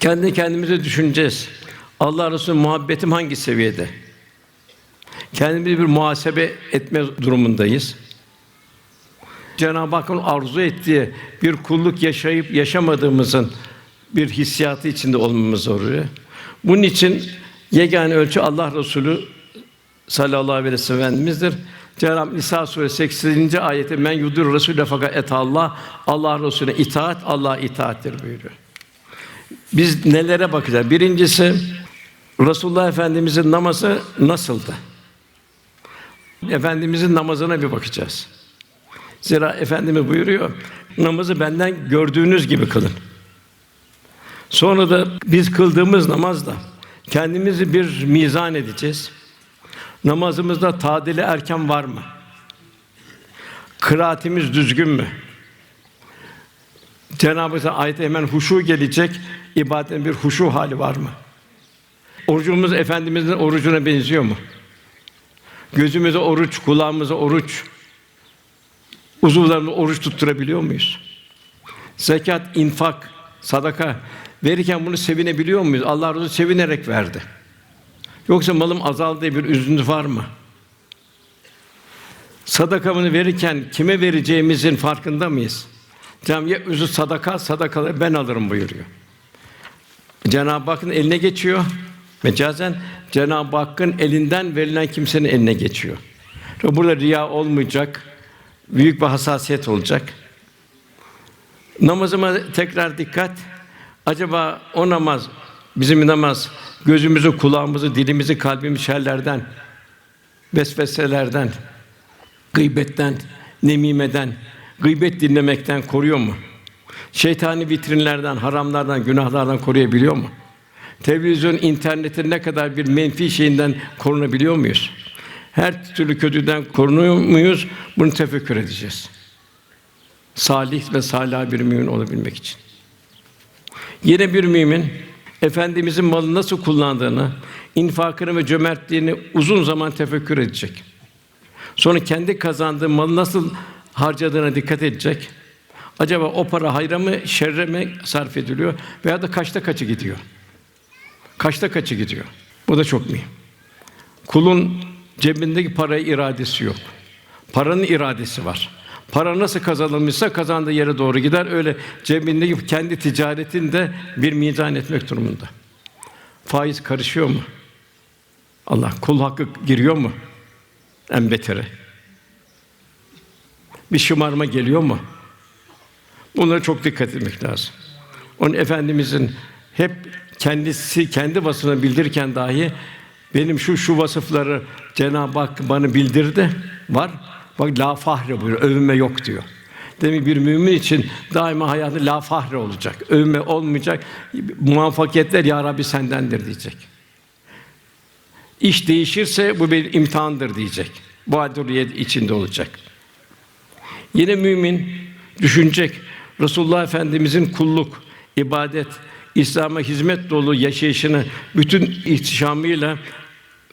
Kendi kendimize düşüneceğiz. Allah Resulü muhabbetim hangi seviyede? Kendimizi bir muhasebe etme durumundayız. Cenab-ı Hakk'ın arzu ettiği bir kulluk yaşayıp yaşamadığımızın bir hissiyatı içinde olmamız oluyor. Bunun için yegane ölçü Allah Resulü sallallahu aleyhi ve sellem Efendimiz'dir. Cenab-ı Nisa suresi 8. ayette men yudur Resulü fakat et Allah Allah Resulüne itaat Allah itaattir buyuruyor. Biz nelere bakacağız? Birincisi Resulullah Efendimizin namazı nasıldı? Efendimizin namazına bir bakacağız. Zira Efendimiz buyuruyor, namazı benden gördüğünüz gibi kılın. Sonra da biz kıldığımız namazda kendimizi bir mizan edeceğiz. Namazımızda tadili erken var mı? Kıraatimiz düzgün mü? Cenab-ı Hak ayette hemen huşu gelecek. ibadetin bir huşu hali var mı? Orucumuz efendimizin orucuna benziyor mu? Gözümüze oruç, kulağımıza oruç, uzuvlarımıza oruç tutturabiliyor muyuz? Zekat, infak, sadaka verirken bunu sevinebiliyor muyuz? Allah Resulü sevinerek verdi. Yoksa malım azaldı diye bir üzüntü var mı? Sadakamını verirken kime vereceğimizin farkında mıyız? Camiye üzü sadaka, sadakaları ben alırım buyuruyor. Cenab-ı Hakk'ın eline geçiyor. Mecazen Cenab-ı Hakk'ın elinden verilen kimsenin eline geçiyor. Burada riya olmayacak, büyük bir hassasiyet olacak. Namazıma tekrar dikkat. Acaba o namaz, bizim namaz, gözümüzü, kulağımızı, dilimizi, kalbimizi şerlerden, vesveselerden, gıybetten, nemimeden, gıybet dinlemekten koruyor mu? Şeytani vitrinlerden, haramlardan, günahlardan koruyabiliyor mu? Televizyon, internetin ne kadar bir menfi şeyinden korunabiliyor muyuz? Her türlü kötüden korunuyor muyuz? Bunu tefekkür edeceğiz. Salih ve salih bir mümin olabilmek için. Yine bir mümin efendimizin malı nasıl kullandığını, infakını ve cömertliğini uzun zaman tefekkür edecek. Sonra kendi kazandığı malı nasıl harcadığına dikkat edecek. Acaba o para hayra mı, şerre mi sarf ediliyor veya da kaçta kaçı gidiyor? Kaçta kaçı gidiyor? Bu da çok mühim. Kulun cebindeki paraya iradesi yok. Paranın iradesi var. Para nasıl kazanılmışsa kazandığı yere doğru gider. Öyle cebindeki kendi ticaretini de bir mizan etmek durumunda. Faiz karışıyor mu? Allah kul hakkı giriyor mu? En beteri. Bir şımarma geliyor mu? Bunlara çok dikkat etmek lazım. Onun efendimizin hep kendisi kendi vasfını bildirirken dahi benim şu şu vasıfları Cenab-ı Hak bana bildirdi var. Bak la fahre buyuruyor. Övünme yok diyor. Demek bir mümin için daima hayatı la fahre olacak. Övünme olmayacak. Muvaffakiyetler ya Rabbi sendendir diyecek. İş değişirse bu bir imtihandır diyecek. Bu aduriyet içinde olacak. Yine mümin düşünecek. Resulullah Efendimizin kulluk, ibadet, İslam'a hizmet dolu yaşayışını bütün ihtişamıyla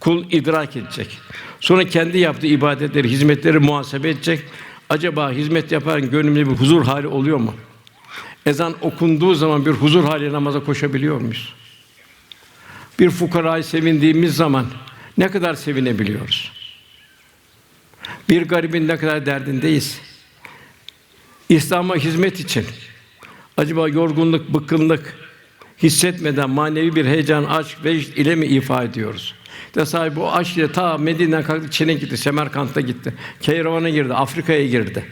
kul idrak edecek. Sonra kendi yaptığı ibadetleri, hizmetleri muhasebe edecek. Acaba hizmet yaparken gönlümde bir huzur hali oluyor mu? Ezan okunduğu zaman bir huzur hali namaza koşabiliyor muyuz? Bir fukarayı sevindiğimiz zaman ne kadar sevinebiliyoruz? Bir garibin ne kadar derdindeyiz? İslam'a hizmet için acaba yorgunluk, bıkkınlık hissetmeden manevi bir heyecan, aşk ve ile mi ifa ediyoruz? De sahibi o aşk ile ta Medine'den kalktı Çin'e gitti, Semerkant'a gitti. Keyravana girdi, Afrika'ya girdi.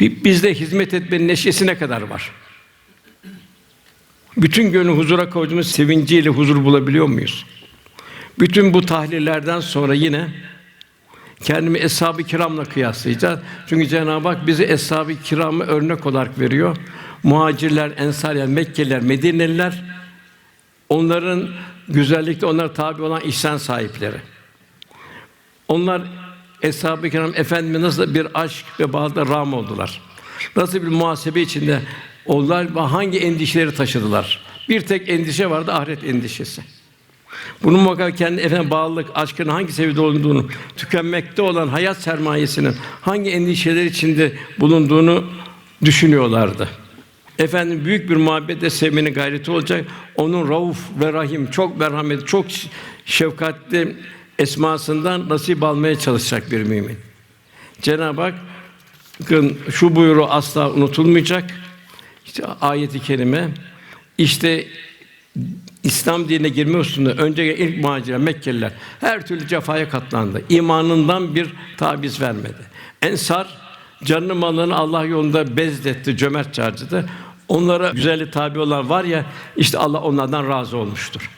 Bizde hizmet etmenin neşesi ne kadar var? Bütün gönlü huzura koyduğumuz sevinciyle huzur bulabiliyor muyuz? Bütün bu tahlillerden sonra yine kendimi eshab-ı kiramla kıyaslayacağız. Çünkü Cenab-ı Hak bizi eshab-ı kiramı örnek olarak veriyor. Muhacirler, ensar yani Mekkeliler, Medineliler onların güzellikte onlara tabi olan ihsan sahipleri. Onlar eshab-ı kiram efendime nasıl bir aşk ve bağda ram oldular. Nasıl bir muhasebe içinde ve hangi endişeleri taşıdılar. Bir tek endişe vardı ahiret endişesi. Bunun muhakkak kendi efendim bağlılık, aşkın hangi seviyede olduğunu, tükenmekte olan hayat sermayesinin hangi endişeler içinde bulunduğunu düşünüyorlardı. Efendim büyük bir muhabbetle sevmenin gayreti olacak. Onun Rauf ve Rahim, çok merhametli, çok şefkatli esmasından nasip almaya çalışacak bir mümin. Cenab-ı Hak bakın şu buyruğu asla unutulmayacak. İşte ayeti kerime işte İslam dinine girme hususunda önce ilk muhacirler Mekkeliler her türlü cefaya katlandı. İmanından bir tabiz vermedi. Ensar canını malını Allah yolunda bezletti, cömert harcadı. Onlara güzellik tabi olan var ya işte Allah onlardan razı olmuştur.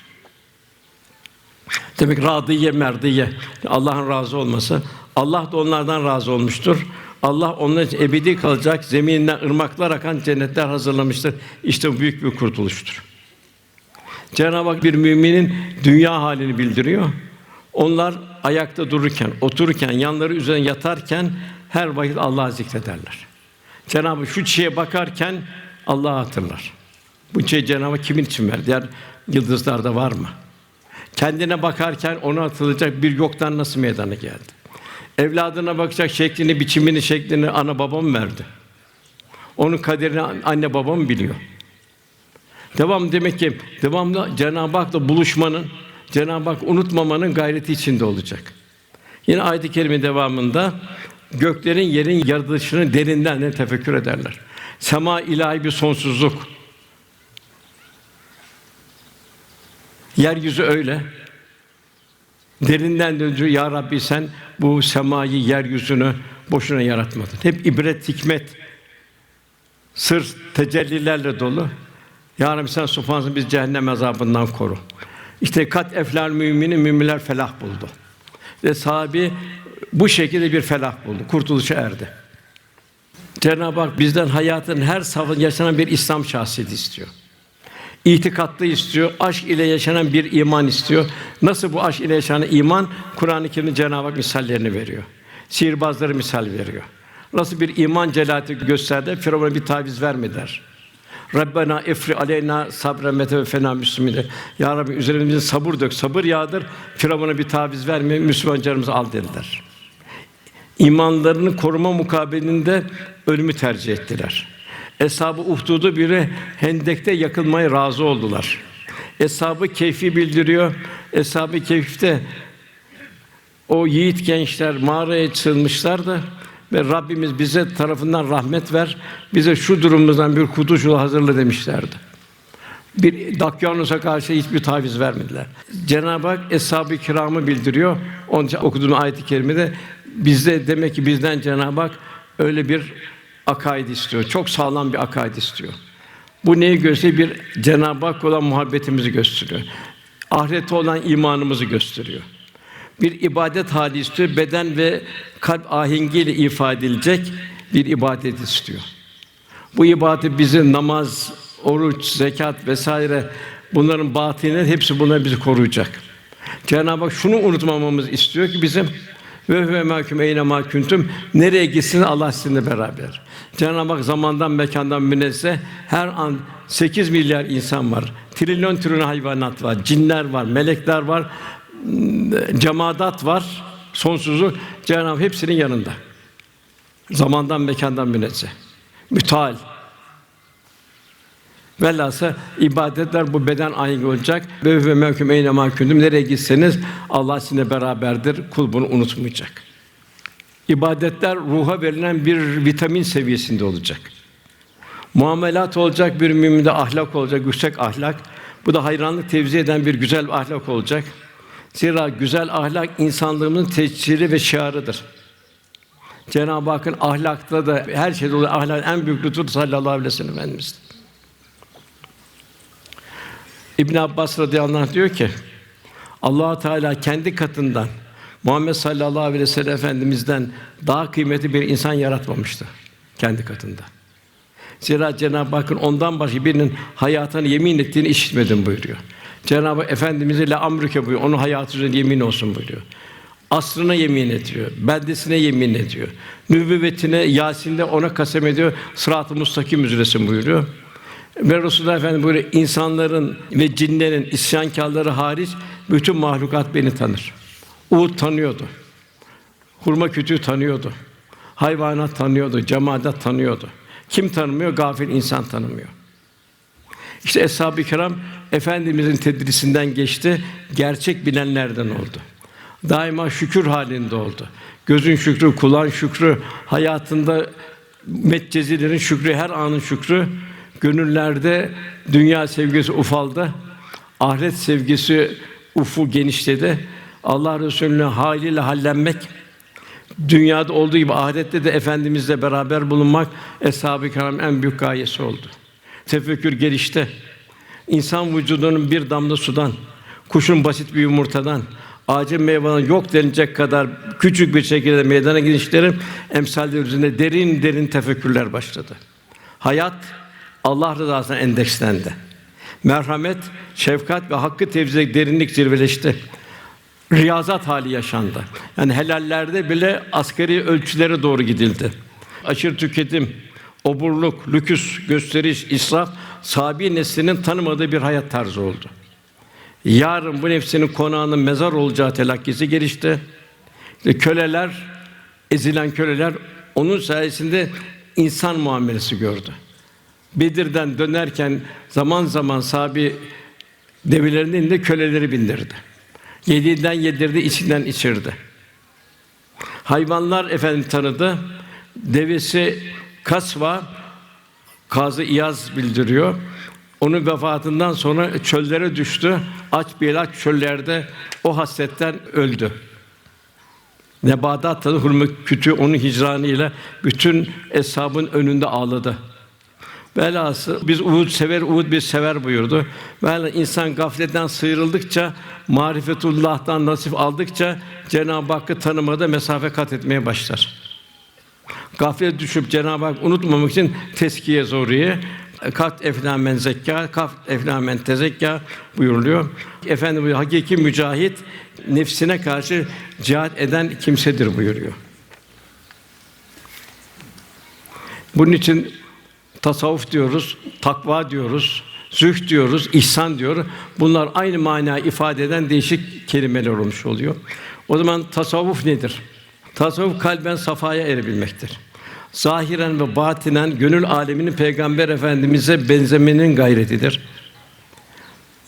Demek radiye merdiye Allah'ın razı olması. Allah da onlardan razı olmuştur. Allah onlar için ebedi kalacak zemininden ırmaklar akan cennetler hazırlamıştır. İşte bu büyük bir kurtuluştur. Cenab-ı Hak bir müminin dünya halini bildiriyor. Onlar ayakta dururken, otururken, yanları üzerine yatarken her vakit Allah'ı zikrederler. Cenab-ı Hak şu çiçeğe bakarken Allah'ı hatırlar. Bu çiçeği Cenab-ı Hak kimin için verdi? Diğer yıldızlarda var mı? Kendine bakarken onu hatırlayacak bir yoktan nasıl meydana geldi? Evladına bakacak şeklini, biçimini, şeklini ana babam verdi. Onun kaderini anne babam biliyor. Devam demek ki devamlı Cenab-ı Hak'la buluşmanın, Cenab-ı Hak unutmamanın gayreti içinde olacak. Yine ayet-i kerime devamında göklerin yerin yaratılışını derinden de tefekkür ederler. Sema ilahi bir sonsuzluk. Yeryüzü öyle. Derinden döndü ya Rabbi sen bu semayı, yeryüzünü boşuna yaratmadın. Hep ibret, hikmet, sır, tecellilerle dolu. Ya Rabbi sen subhansın biz cehennem azabından koru. İşte kat eflal müminin müminler felah buldu. Ve sahabi bu şekilde bir felah buldu. Kurtuluşa erdi. Cenab-ı Hak bizden hayatın her safhasında yaşanan bir İslam şahsiyeti istiyor. İtikatlı istiyor, aşk ile yaşanan bir iman istiyor. Nasıl bu aşk ile yaşanan iman? Kur'an-ı Kerim'de Cenab-ı Hak misallerini veriyor. Sihirbazları misal veriyor. Nasıl bir iman celati gösterdi? Firavun'a bir taviz vermediler. Rabbena efri aleyna sabren ve fena müslimine. Ya Rabbi üzerimize sabır dök, sabır yağdır. Firavun'a bir taviz verme, Müslüman canımızı al dediler. İmanlarını koruma mukabilinde ölümü tercih ettiler. Eshab-ı Uhdud'u biri Hendek'te yakılmaya razı oldular. Eshab-ı Keyf'i bildiriyor. Eshab-ı Keyf'te o yiğit gençler mağaraya sığınmışlar da ve Rabbimiz bize tarafından rahmet ver, bize şu durumumuzdan bir kurtuluş yolu hazırla demişlerdi. Bir Dakyanus'a karşı hiçbir taviz vermediler. Cenab-ı Hak eshab-ı kiramı bildiriyor. Onun için okuduğum ayet-i kerimede bizde demek ki bizden Cenab-ı Hak öyle bir akaid istiyor. Çok sağlam bir akaid istiyor. Bu neyi gösteriyor? Bir Cenab-ı Hak olan muhabbetimizi gösteriyor. Ahirete olan imanımızı gösteriyor. Bir ibadet hali istiyor. Beden ve kalp ahengiyle ifade edilecek bir ibadet istiyor. Bu ibadet bizi namaz, oruç, zekat vesaire bunların batını hepsi bunlar bizi koruyacak. Cenab-ı Hak şunu unutmamamızı istiyor ki bizim ve huve mahkum eyne ma kuntum nereye gitsin Allah sizinle beraber. Cenab-ı Hak zamandan mekandan münezzeh her an 8 milyar insan var. Trilyon trilyon hayvanat var, cinler var, melekler var, cemaat var, sonsuzluk Cenab-ı Hak hepsinin yanında. Zamandan mekandan münezzeh. Müteal. Velhâsıl ibadetler bu beden ahengi olacak. Ve ve mevküm eyne mahkûndüm. Nereye gitseniz Allah sizinle beraberdir. Kul bunu unutmayacak. İbadetler ruha verilen bir vitamin seviyesinde olacak. Muamelat olacak bir müminde ahlak olacak, yüksek ahlak. Bu da hayranlık tevzi eden bir güzel bir ahlak olacak. Zira güzel ahlak insanlığımızın tescili ve şiarıdır. Cenab-ı Hakk'ın ahlakta da her şeyde olan ahlak en büyük lütfu sallallahu aleyhi ve sellem. İbn Abbas radıyallahu anh diyor ki Allah Teala kendi katından Muhammed sallallahu aleyhi ve sellem efendimizden daha kıymetli bir insan yaratmamıştı kendi katında. Zira Cenab-ı Hakk'ın ondan başka birinin hayatını yemin ettiğini işitmedim buyuruyor. Cenab-ı Hak Efendimize la amrüke buyuruyor. Onun hayatı üzerine yemin olsun buyuruyor. Asrına yemin ediyor, beldesine yemin ediyor. Nübüvvetine, Yasin'de ona kasem ediyor. Sırat-ı mustakim üzresin buyuruyor. Ve Resulullah Efendimiz buyuruyor, insanların ve cinlerin isyankârları hariç bütün mahlukat beni tanır. Uğud tanıyordu. Hurma kütüğü tanıyordu. Hayvanat tanıyordu, cemaat tanıyordu. Kim tanımıyor? Gafil insan tanımıyor. İşte Eshab-ı Kiram efendimizin tedrisinden geçti, gerçek bilenlerden oldu. Daima şükür halinde oldu. Gözün şükrü, kulağın şükrü, hayatında metcezilerin şükrü, her anın şükrü, gönüllerde dünya sevgisi ufaldı, ahiret sevgisi ufu genişledi. Allah Resulü'nün haliyle hallenmek, dünyada olduğu gibi ahirette de efendimizle beraber bulunmak eshab-ı kiram en büyük gayesi oldu. Tefekkür gelişte. İnsan vücudunun bir damla sudan, kuşun basit bir yumurtadan, ağacın meyveden yok denilecek kadar küçük bir şekilde meydana gelişlerin emsalleri üzerinde derin derin tefekkürler başladı. Hayat Allah rızasına endekslendi. Merhamet, şefkat ve hakkı tevzide derinlik zirveleşti. Riyazat hali yaşandı. Yani helallerde bile asgari ölçülere doğru gidildi. Aşırı tüketim, oburluk, lüküs, gösteriş, israf, sabi neslinin tanımadığı bir hayat tarzı oldu. Yarın bu nefsinin konağının mezar olacağı telakkisi gelişti. İşte köleler, ezilen köleler onun sayesinde insan muamelesi gördü. Bedir'den dönerken zaman zaman sahabi develerinin de köleleri bindirdi. Yediğinden yedirdi, içinden içirdi. Hayvanlar efendim tanıdı. Devesi Kasva Kazı İyaz bildiriyor. Onun vefatından sonra çöllere düştü. Aç bir aç çöllerde o hasretten öldü. Nebadat tadı hurma kütü onun hicranıyla bütün eshabın önünde ağladı. Velhası biz Uhud sever, Uhud bir sever buyurdu. Velhâsıl insan gafletten sıyrıldıkça, marifetullah'tan nasip aldıkça Cenab-ı Hakk'ı tanımada mesafe kat etmeye başlar. Gaflete düşüp Cenab-ı Hak unutmamak için teskiye zoriye kat eflâ men zekka, kaf eflâ men tezekka buyuruluyor. Efendim buyuruyor, hakiki mücahit nefsine karşı cihat eden kimsedir buyuruyor. Bunun için tasavvuf diyoruz, takva diyoruz, zühd diyoruz, ihsan diyoruz. Bunlar aynı mana ifade eden değişik kelimeler olmuş oluyor. O zaman tasavvuf nedir? Tasavvuf kalben safaya erebilmektir. Zahiren ve batinen gönül aleminin Peygamber Efendimize benzemenin gayretidir.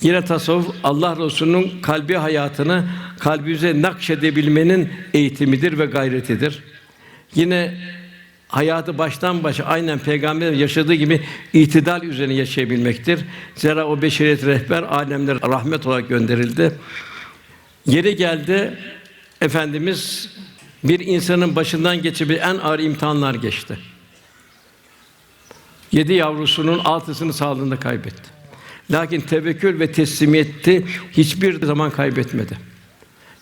Yine tasavvuf Allah Resulü'nün kalbi hayatını kalbimize nakşedebilmenin eğitimidir ve gayretidir. Yine hayatı baştan başa aynen peygamber yaşadığı gibi itidal üzerine yaşayabilmektir. Zira o beşeriyet rehber alemlere rahmet olarak gönderildi. Yeri geldi efendimiz bir insanın başından geçebilen en ağır imtihanlar geçti. Yedi yavrusunun altısını sağlığında kaybetti. Lakin tevekkül ve teslimiyeti hiçbir zaman kaybetmedi.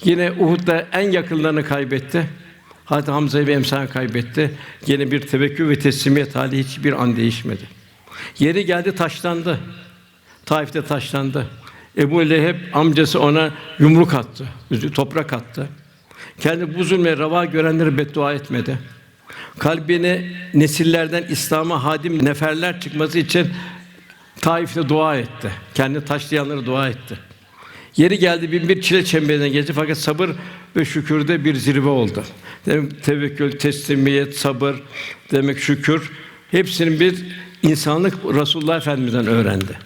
Yine Uhud'da en yakınlarını kaybetti. Hazreti Hamza'yı ve emsal kaybetti. Yine bir tevekkül ve teslimiyet hali hiçbir an değişmedi. Yeri geldi taşlandı. Taif'te taşlandı. Ebu Leheb amcası ona yumruk attı, toprak attı. Kendi bu zulme rava görenleri beddua etmedi. Kalbine nesillerden İslam'a hadim neferler çıkması için Taif'te dua etti. Kendi taşlayanları dua etti. Yeri geldi bin bir çile çemberine geçti fakat sabır ve şükürde bir zirve oldu. Demek tevekkül, teslimiyet, sabır, demek şükür hepsinin bir insanlık Resulullah Efendimiz'den öğrendi.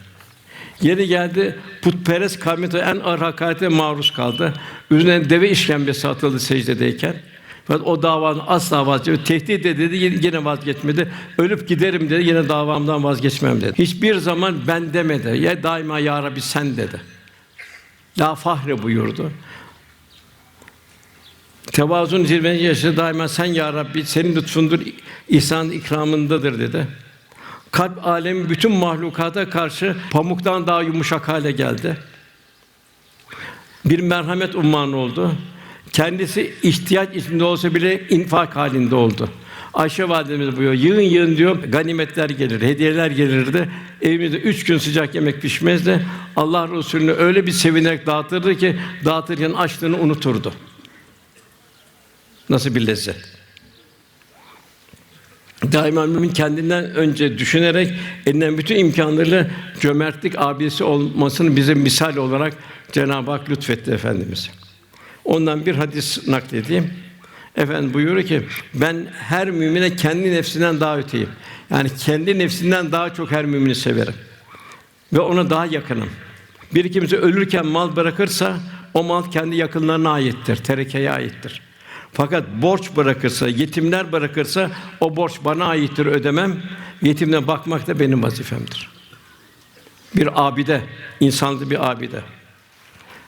Yeri geldi putperest kavmete en ağır hakarete maruz kaldı. Üzerine deve işkembesi atıldı secdedeyken. Fakat o davanın asla vazgeçmedi. Tehdit de dedi yine vazgeçmedi. Ölüp giderim dedi yine davamdan vazgeçmem dedi. Hiçbir zaman ben demedi. Ya daima ya Rabbi sen dedi. La fahre buyurdu. Tevazun zirveni yaşadı daima sen ya Rabbi senin lütfundur, ihsan ikramındadır dedi. Kalp alemi bütün mahlukata karşı pamuktan daha yumuşak hale geldi. Bir merhamet ummanı oldu. Kendisi ihtiyaç içinde olsa bile infak halinde oldu. Ayşe validemiz buyuruyor, yığın yığın diyor, ganimetler gelir, hediyeler gelirdi. Evimizde üç gün sıcak yemek pişmezdi. Allah Resulü'nü öyle bir sevinerek dağıtırdı ki, dağıtırken açlığını unuturdu. Nasıl bir lezzet? Daima mümin kendinden önce düşünerek elinden bütün imkanlarıyla cömertlik abisi olmasını bize misal olarak Cenab-ı Hak lütfetti efendimiz. Ondan bir hadis nakledeyim. Efendim buyuruyor ki ben her mümine kendi nefsinden daha öteyim. Yani kendi nefsinden daha çok her mümini severim. Ve ona daha yakınım. Bir kimse ölürken mal bırakırsa o mal kendi yakınlarına aittir, terekeye aittir. Fakat borç bırakırsa, yetimler bırakırsa o borç bana aittir ödemem. Yetimine bakmak da benim vazifemdir. Bir abide, insanlı bir abide.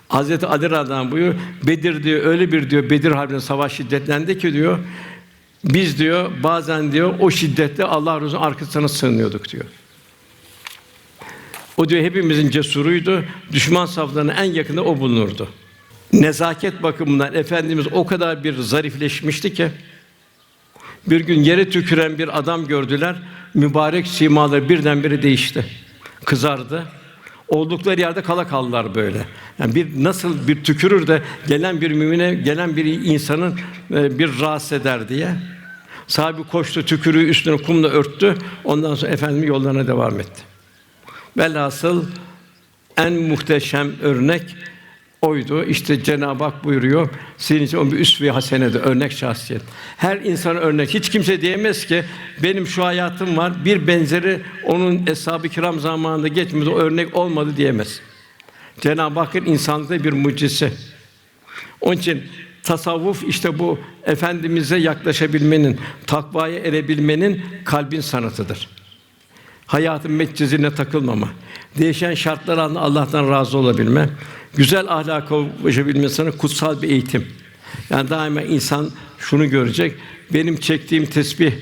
Hazreti Ali radıyallahu buyuruyor, Bedir diyor, öyle bir diyor, Bedir Harbi'nde savaş şiddetlendi ki diyor, biz diyor, bazen diyor, o şiddette Allah Resulü'nün arkasına sığınıyorduk diyor. O diyor hepimizin cesuruydu. Düşman saflarına en yakında o bulunurdu. Nezaket bakımından efendimiz o kadar bir zarifleşmişti ki bir gün yere tüküren bir adam gördüler. Mübarek simaları birdenbire değişti. Kızardı. Oldukları yerde kala kaldılar böyle. Yani bir nasıl bir tükürür de gelen bir mümine, gelen bir insanın e, bir rahatsız eder diye. Sahibi koştu, tükürüğü üstüne kumla örttü. Ondan sonra efendim yollarına devam etti. Velhasıl en muhteşem örnek oydu. İşte Cenab-ı Hak buyuruyor. Senin için bir üsve-i hasenedir, örnek şahsiyet. Her insan örnek. Hiç kimse diyemez ki benim şu hayatım var, bir benzeri onun eshab-ı kiram zamanında geçmedi, örnek olmadı diyemez. Cenab-ı Hakk'ın insanlıkta bir mucizesi. Onun için tasavvuf işte bu efendimize yaklaşabilmenin, takvaya erebilmenin kalbin sanatıdır. Hayatın metcezine takılmama, değişen şartlar altında Allah'tan razı olabilme, güzel ahlaka ulaşabilme sana kutsal bir eğitim. Yani daima insan şunu görecek, benim çektiğim tesbih,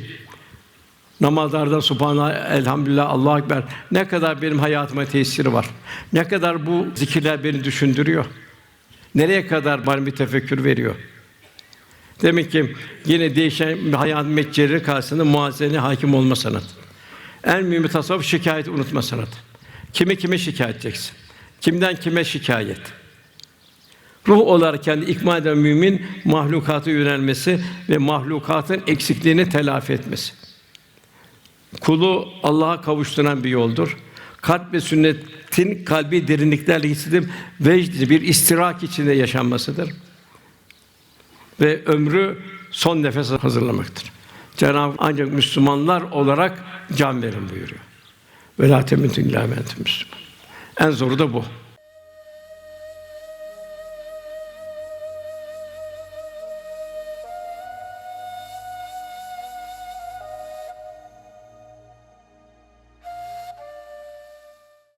namazlarda Subhanallah, elhamdülillah, Allahu ekber ne kadar benim hayatıma tesiri var. Ne kadar bu zikirler beni düşündürüyor. Nereye kadar bana bir tefekkür veriyor. Demek ki yine değişen hayat metceleri karşısında muazzene hakim olma sanatı. En mühimi tasavvuf şikayet unutma sanatı. Kimi kime şikayet edeceksin? Kimden kime şikayet? Ruh olarak kendi ikmal eden mümin mahlukata yönelmesi ve mahlukatın eksikliğini telafi etmesi. Kulu Allah'a kavuşturan bir yoldur. Kalp ve sünnetin kalbi derinliklerle hissedip vecd bir istirak içinde yaşanmasıdır. Ve ömrü son nefes hazırlamaktır. Cenab-ı ancak Müslümanlar olarak can verin buyuruyor. Ve la temutunne. En zoru da bu.